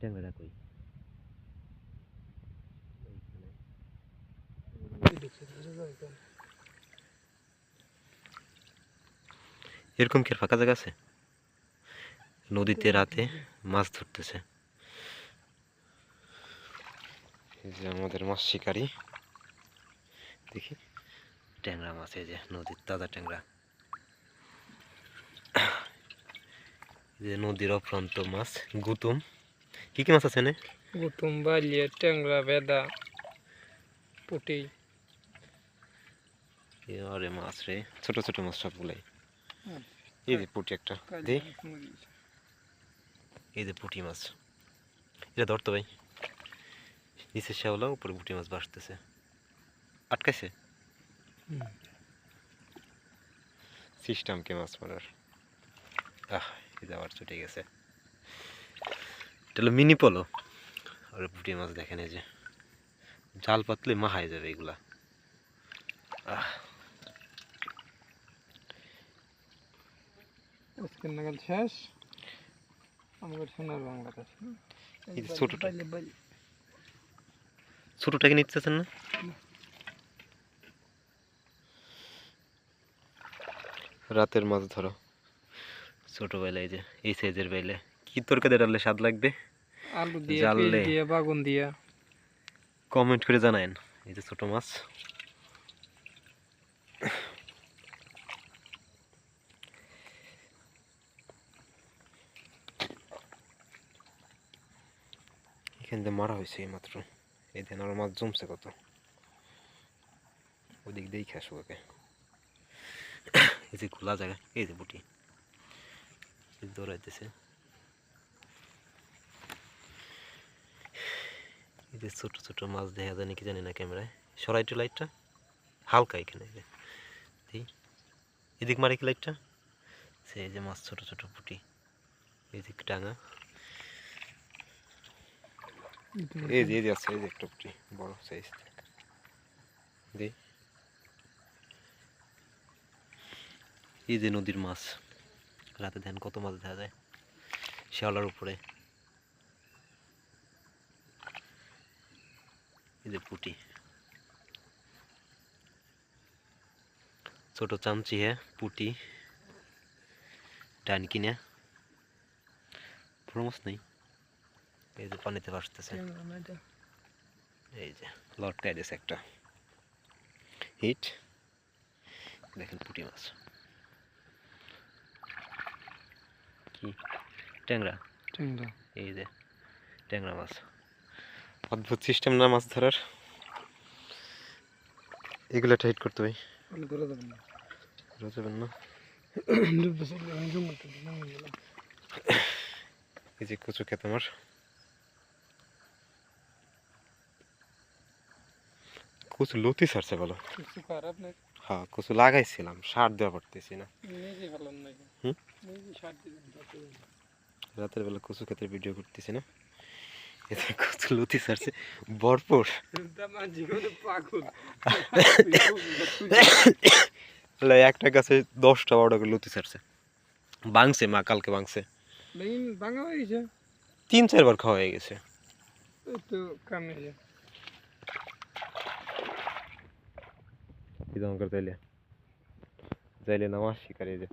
ট্যাংরা কই? এরকম কি ফাঁকা জায়গা আছে? নদীতে রাতে মাছ ধরতেছে। এই যে আমাদের মাছ শিকারি। দেখি। ট্যাংরা মাছ এই যে নদীর তাজা ট্যাংরা। যে নদীর অপ্রান্ত মাছ গুতুম। কি কি মাছ আছে না গুতুম বালিয়া ট্যাংরা বেদা পুটি। আরে মাছ রে ছোট ছোট মাছ সবগুলাই। এই যে পুটি একটা দে। এই যে পুঁটি মাছ। এটা ধরতো ভাই। নিচে শ্যাওলা উপরে পুঁটি মাছ ভাসতেছে আটকাইছে। সিস্টেম কে মাছ মারার। আহ এই যে আবার ছুটে গেছে। এটা হলো মিনি পলো আর পুঁটি মাছ দেখেন এই যে। জাল পাতলে মাহায় যাবে এগুলা। শেষ। সোনার ছোটটা। ছোটটাকে নিতেছেন না? রাতের মাছ ধরো। ছোট বেলায় যে এই সাইজের বেলে। কি তোর তরকারি ডাললে স্বাদ লাগবে? আলু দিয়ে। দিয়ে বাগুন দিয়া। কমেন্ট করে জানায়েন এই যে ছোট মাছ। এখান দিয়ে মারা হয়েছে এই মাত্র। এই দেন আর মাছ জমছে কত। ওদিক দিয়েই খাস ওকে। এই যে খোলা জায়গা এই যে বুটি। দৌড়াইতেছে। এই যে ছোট ছোট মাছ দেখা যায় নাকি জানি না ক্যামেরায়। সরাই একটু লাইটটা হালকা এখানে এদিক মারে কি লাইটটা সে এই যে মাছ, ছোট ছোট পুটি। এদিক টাঙা এই যে এই যে আছে, এই যে একটা পুটি, বড় সাইজ দি এই যে নদীর মাছ। রাতে ধ্যান কত মাছ দেখা যায়। শ্যাওলার উপরে। এই যে পুটি। ছোট চামচি হ্যাঁ পুটি। ডান কিনে। মাছ নেই। এই যে পানিতে ভাসতেছে। এই যে লটকাই দিয়েছে একটা। হিট। দেখেন পুঁটি মাছ। কি? ট্যাংরা? ট্যাংরা। এই যে ট্যাংরা মাছ। অদ্ভুত সিস্টেম না মাছ ধরার? এগুলো টাইট করতে ভাই। না। যাবেন না। এই যে কচু খেত আমার। কচু লতি বলো? কিছু হ্যাঁ কচু লাগাইছিলাম সার দেওয়া পারতেছি না। রাতের বেলা কচু খেতের ভিডিও করতেছি না। এতে কচু লতি ছাড়ছে? ভরপুর। একটা গাছে দশটা বারোটা করে লতি ছাড়ছে। বাংছে মা, কালকে বাংছে বেইন ভাঙা গেছে তিন চারবার খাওয়া হয়ে গেছে। কামে করে তাইলে যাইলে নামাজ শিকারে যে।